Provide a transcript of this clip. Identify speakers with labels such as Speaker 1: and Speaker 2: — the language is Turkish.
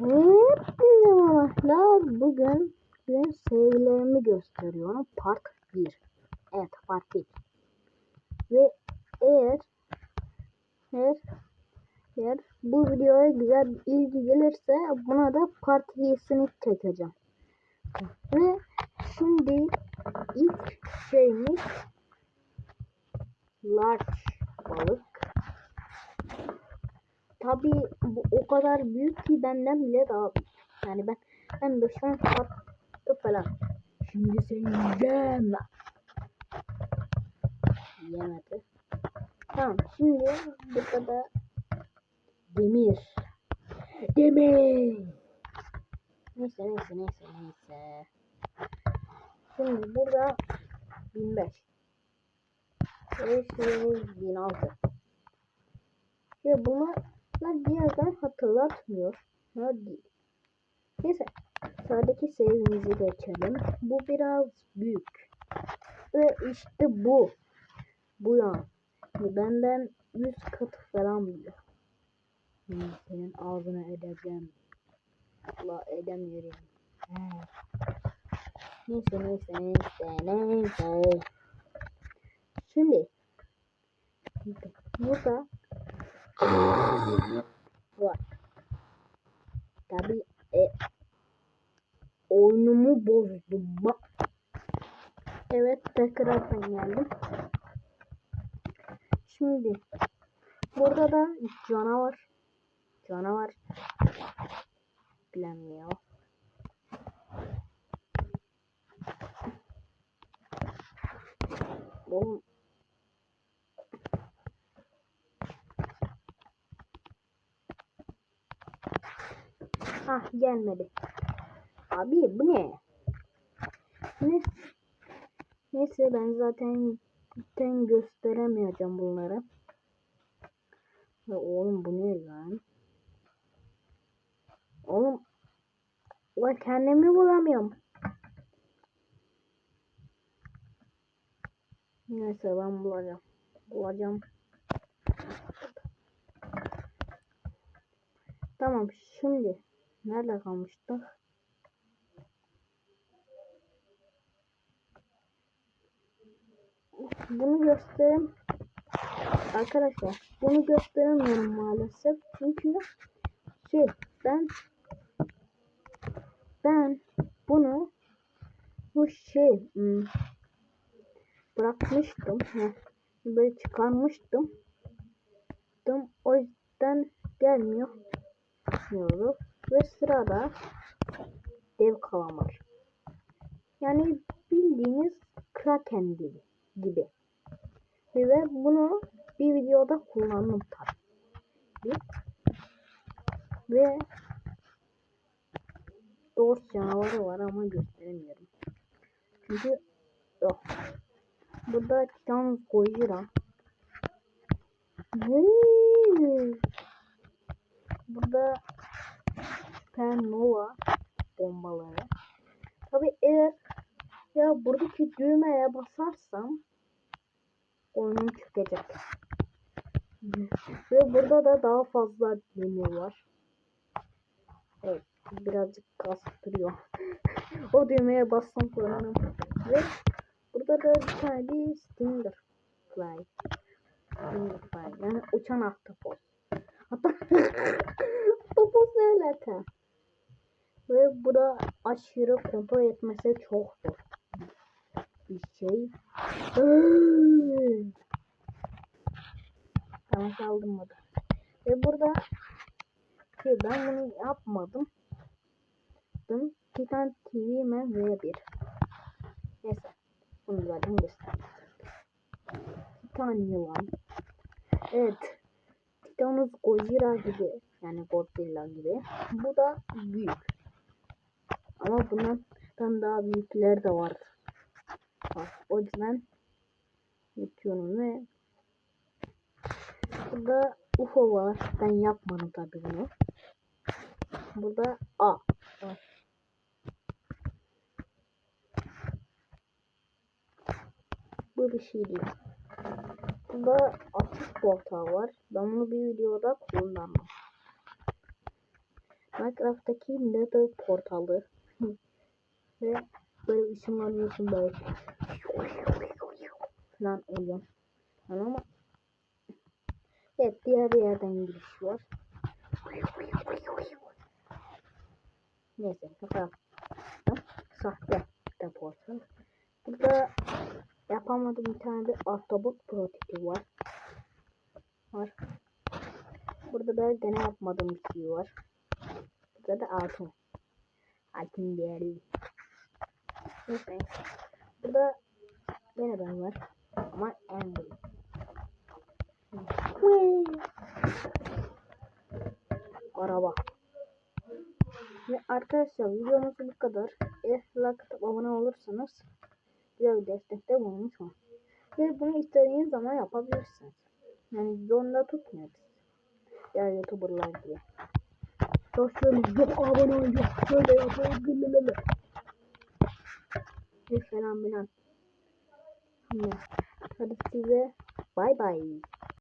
Speaker 1: Merhabalar. Bugün bugün sevgilerimi gösteriyorum. Part 1. Evet part 1. Ve eğer eğer eğer bu videoya güzel bir ilgi gelirse buna da part 2'sini çekeceğim. Ve şimdi ilk şeyimiz large balık. Tabi bu o kadar büyük ki benden bile daha büyük. Yani ben 5 10 katı falan. Şimdi seni yiyeceğim. Yemedi. Tamam şimdi burada da demir. Demir. Neyse neyse neyse neyse. Şimdi burada 1005. Ve şeyimiz 1006. Ve bunlar diğerden hatırlatmıyor. Ha değil. Neyse. Sıradaki sevimizi geçelim. Bu biraz büyük. Ve işte bu. Bu ya. Benden 100 katı falan büyük. Hmm, Senin ağzına edeceğim. La edemiyorum. He. Neyse neyse neyse neyse. Şimdi burada. Tabi e, oyunumu bozdu. Bak. Evet tekrardan geldim. Şimdi burada da canavar. Canavar. Bilemiyor. Oğlum Ah gelmedi. Abi bu ne? Ne? Neyse ben zaten zaten gösteremeyeceğim bunları. Ya oğlum bu ne lan? Oğlum Ulan kendimi bulamıyorum. Neyse ben bulacağım. Bulacağım. Tamam şimdi nerede kalmıştık? Bunu göstereyim. Arkadaşlar bunu gösteremiyorum maalesef. Çünkü şey ben ben bunu bu şey hmm, bırakmıştım. Böyle çıkarmıştım. O yüzden gelmiyor. Diyoruz. Ve sırada dev kalamar. Yani bildiğiniz kraken gibi. gibi. Ve bunu bir videoda kullandım tabii. Ve doğrusu canavarı var ama gösteremiyorum. Çünkü yok. Burada Titan Gojira. Burada Supernova bombaları. Tabi eğer ya buradaki düğmeye basarsam oyunum çıkacak. Ve burada da daha fazla demir var. Evet birazcık kastırıyor. o düğmeye bassam kullanırım. Ve burada da bir tane Stinger Fly. Stinger Fly yani uçan ahtapot. Hatta ne alaka? Ve bu da aşırı kontrol etmesi çok zor. Bir şey. Tamam kaldım burada. Ve burada şey ben bunu yapmadım. Titan TV Man V1. Neyse. Bunu zaten gösterdim. Titan yılan. Evet. Titanus Gojira gibi. Yani Godzilla gibi. Bu da büyük. Ama bundan daha büyükler de var. Bak, o yüzden yapıyorum ve burada UFO var. Ben yapmadım tabi bunu. Burada A var. Bu bir şey değil. Burada açık portal var. Ben bunu bir videoda kullanmam. Minecraft'taki Nether portalı. Ve böyle ışınlanıyorsun böyle. Falan oluyor. Ama Evet diğer yerden giriş var. Neyse bakalım. Sahte de portal. Burada yapamadığım bir tane de ahtapot prototipi var. Var. Burada da gene yapmadığım bir şey var. Burada da altın. Altın değerli. Neyse. Burada gene ben var. Ama en büyük. Araba. Ve arkadaşlar videomuz bu kadar. Eğer like abone olursanız güzel bir destekte bulunmuş olur. Ve bunu istediğiniz zaman yapabilirsiniz. Yani zorunda tutmuyoruz. Ya youtuberlar gibi. Yok şöyle yok abone ol yok şöyle yapalım gülülülü. Ve falan filan. Hadi size bay bay.